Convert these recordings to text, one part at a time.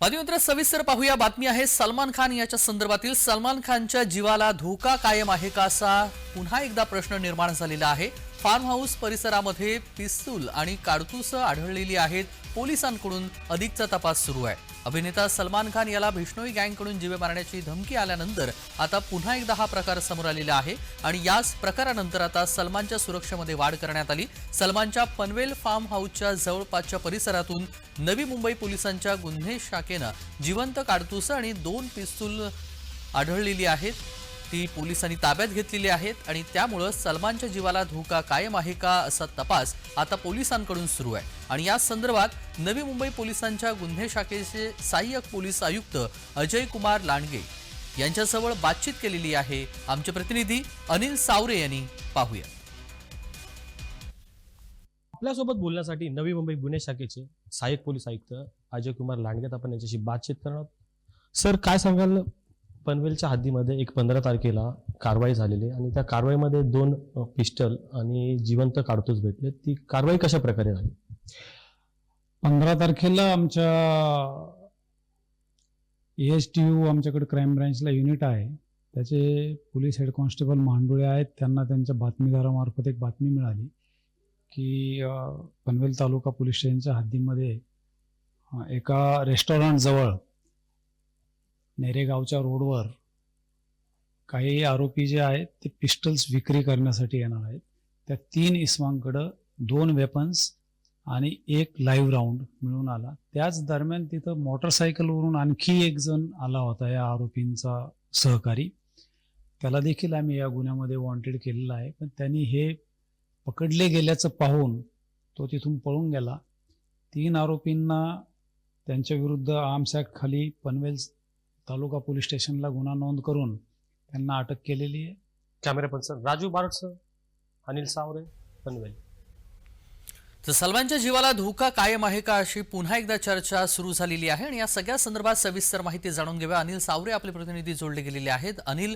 बातमीपत्र सविस्तर पाहूया. बातमी आहे सलमान खान याच्या संदर्भातील. सलमान खानच्या जीवाला धोका कायम आहे का असा पुन्हा एकदा प्रश्न निर्माण झालेला आहे. फार्म हाऊस परिसरामध्ये पिस्तूल आणि काडतुसं आढळलेली आहेत. पोलिसांकडून अधिकचा तपास सुरू आहे. अभिनेता सलमान खान याला भिष्णोई गँगकडून जीवे मारण्याची धमकी आल्यानंतर आता पुन्हा एकदा हा प्रकार समोर आलेला आहे आणि याच प्रकारानंतर आता सलमानच्या सुरक्षेमध्ये वाढ करण्यात आली. सलमानच्या पनवेल फार्म हाऊसच्या जवळपासच्या परिसरातून नवी मुंबई पोलिसांच्या गुन्हे शाखेनं जिवंत काडतूस आणि दोन पिस्तूल आढळलेली आहेत. ती पोलिसांनी ताब्यात घेतलेली आहेत आणि त्यामुळं सलमानच्या जीवाला धोका कायम आहे का असा तपास आता पोलिसांकडून सुरू आहे. आणि या संदर्भात नवी मुंबई पोलिसांच्या गुन्हे शाखेचे सहाय्यक पोलीस आयुक्त अजय कुमार लांडगे यांच्याजवळ बातचीत केलेली आहे. आमचे प्रतिनिधी अनिल सावरे यांनी पाहूया. आपल्यासोबत बोलण्यासाठी नवी मुंबई गुन्हे शाखेचे सहाय्यक पोलीस आयुक्त अजय कुमार लांडगेत आपण यांच्याशी बातचीत करणार सर काय सांगाल पनवेलच्या हद्दीमध्ये एक पंधरा तारखेला कारवाई झालेली आणि त्या कारवाईमध्ये दोन पिस्टल आणि जिवंत काढतोच भेटले. ती कारवाई कशा प्रकारे झाली? पंधरा तारखेला आमच्या एस टी यू आमच्याकडे क्राईम ब्रँचला युनिट आहे. त्याचे पोलीस हेड कॉन्स्टेबल मांडुळे आहेत. त्यांना त्यांच्या बातमीदारामार्फत एक बातमी मिळाली की पनवेल तालुका पोलीस स्टेशनच्या हद्दीमध्ये एका रेस्टॉरंटजवळ नेरेगावच्या रोडवर काही आरोपी जे आहेत ते पिस्टल्स विक्री करण्यासाठी येणार आहेत. त्या तीन इस्मांकडं दोन वेपन्स आणि एक लाईव्ह राऊंड मिळून आला. त्याच दरम्यान तिथं मोटरसायकलवरून आणखी एक जण आला होता या आरोपींचा सहकारी. त्याला देखील आम्ही या गुन्ह्यामध्ये वॉन्टेड केलेला आहे. पण त्यांनी हे पकडले गेल्याचं पाहून तो तिथून पळून गेला. तीन आरोपींना त्यांच्या विरुद्ध आर्म्स ॲक्ट खाली पनवेल तालुका पोलीस स्टेशनला गुन्हा नोंद करून त्यांना अटक केलेली आहे. Camera person Raju Barad sir Anil Saware Panvel. तर सलमानच्या जीवाला धोका कायम आहे का अशी पुन्हा एकदा चर्चा सुरू झालेली आहे आणि या सगळ्या संदर्भात सविस्तर माहिती जाणून घेऊया. अनिल सावरे आपले प्रतिनिधी जोडले गेलेले आहेत. अनिल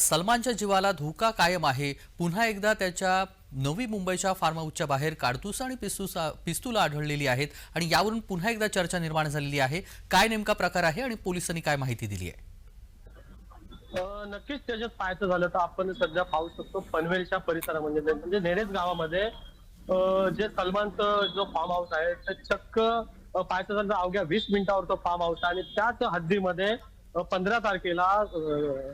सलमानच्या जीवाला धोका कायम आहे. पुन्हा एकदा त्याच्या नवी मुंबईच्या फार्म हाऊसच्या बाहेर काडतूस आणि पिस्तूस पिस्तूल आढळलेली आहेत आणि यावरून पुन्हा एकदा चर्चा निर्माण झालेली आहे. काय नेमका प्रकार आहे आणि पोलिसांनी काय माहिती दिली आहे? नक्कीच त्याच्यात पाहायचं झालं तर आपण सध्या पाहू शकतो पनवेलच्या परिसरामध्ये. म्हणजे नेरेज गावामध्ये जे सलमानचं जो फार्म हाऊस आहे ते चक्क पाहायचं झालं तर अवघ्या वीस मिनिटावर तो फार्म हाऊस आहे. आणि त्याच हद्दीमध्ये पंधरा तारखेला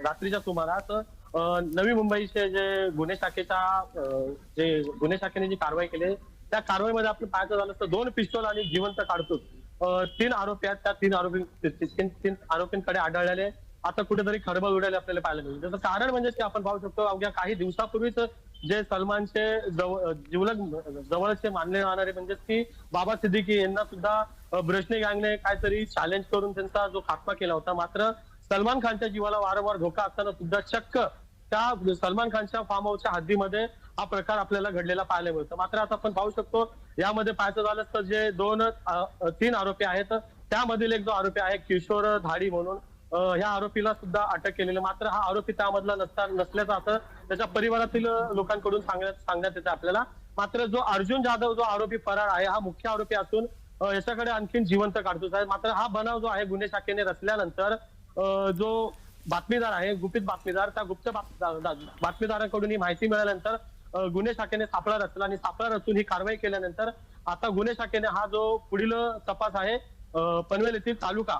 रात्रीच्या सुमारास नवी मुंबईचे जे गुन्हे शाखेच्या जे गुन्हे शाखेने जी कारवाई केली त्या कारवाईमध्ये आपण पाहायचं झालं तर दोन पिस्तोल आणि जिवंत काढतो तीन आरोपी आहेत त्या तीन आरोपी तीन तीन आरोपींकडे आढळलेले. आता कुठेतरी खडबळ उडाले आपल्याला पाहायला मिळेल. त्याचं कारण म्हणजे की आपण पाहू शकतो अवघ्या काही दिवसापूर्वीच जे सलमानचे जवळ जिवलग जवळचे मानले जाणारे म्हणजे की बाबा सिद्दीकी यांना सुद्धा ब्रशने गँगने काहीतरी चॅलेंज करून त्यांचा जो खात्मा केला होता. मात्र सलमान खानच्या जीवाला वारंवार धोका असताना सुद्धा चक्क त्या सलमान खानच्या फार्म हाऊसच्या हद्दीमध्ये हा प्रकार आपल्याला घडलेला पाहायला मिळतो. मात्र आता आपण पाहू शकतो यामध्ये पाहायचं झालं तर जे दोन तीन आरोपी आहेत त्यामधील एक जो आरोपी आहे किशोर धाडी म्हणून ह्या आरोपीला सुद्धा अटक केलेली. मात्र हा आरोपी त्यामधला नसता नसल्याचं असं त्याच्या परिवारातील लोकांकडून सांगण्यात सांगण्यात येतं आपल्याला. मात्र जो अर्जुन जाधव जो आरोपी फरार आहे हा मुख्य आरोपी असून याच्याकडे आणखीन जिवंत काढतोच आहे मात्र हा बनाव जो आहे गुन्हे शाखेने रचल्यानंतर अं, जो बातमीदार आहे गुपित बातमीदार त्या गुप्त बातमीदारांकडून ही माहिती मिळाल्यानंतर अं, गुन्हे शाखेने सापळा रचला आणि सापळा रचून ही कारवाई केल्यानंतर आता गुन्हे शाखेने हा जो पुढील तपास आहे अं, पनवेल येथील तालुका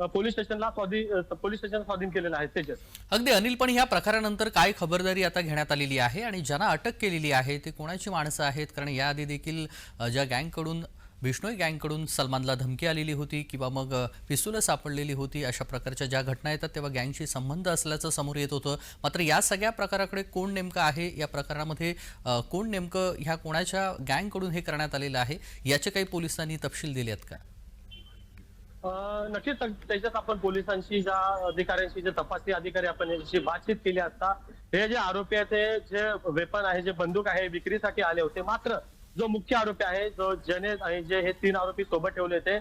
अं, पोलीस स्टेशनला स्वाधीन अं, पोलीस स्टेशन स्वाधीन केलेला आहे त्याच्यात अगदी अनिल पण या प्रकारानंतर काय खबरदारी आता घेण्यात आलेली आहे आणि ज्यांना अटक केलेली आहे ते कोणाची माणसं आहेत? कारण याआधी देखील अ, ज्या गँगकडून बिष्णोई गँगकडून सलमानला धमकी आलेली होती किंवा मग पिस्तुलं सापडलेली होती अशा प्रकारच्या ज्या घटना येतात तेव्हा गँगशी संबंध असल्याचं समोर येत होतं. मात्र या सगळ्या प्रकाराकडे कोण नेमकं आहे? या प्रकरणामध्ये कोण नेमकं ह्या कोणाच्या गँगकडून हे करण्यात आलेलं आहे? याचे काही पोलिसांनी तपशील दिले आहेत का? अं, नक्कीच. त्याच्यात आपण पोलिसांशी ज्या अधिकाऱ्यांशी जे तपासणी अधिकारी आपण यांची बातचीत केली असता हे जे आरोपी आहेत ते जे वेपन आहे जे बंदूक आहे विक्रीसाठी आले होते. मात्र जो मुख्य आरोपी आहे जो जने आणि जे हे तीन आरोपी सोबत ठेवले होते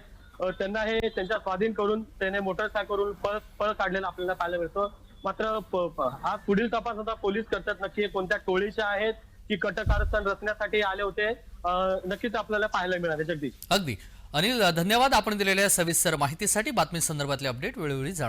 त्यांना हे त्यांच्या स्वाधीन करून त्याने मोटरसायकलवरून पळ पळ काढलेला आपल्याला पाहायला मिळतो. मात्र प- हा पुढील तपास आता पोलीस करतात. नक्की हे कोणत्या टोळीचे आहेत की कटकारस्थान रचण्यासाठी आले होते नक्कीच आपल्याला पाहायला मिळाले जगदीश. अगदी. अनिल धन्यवाद आपण दिलेल्या सविस्तर माहितीसाठी. बातमी संदर्भातले अपडेट वेळोवेळी जाणून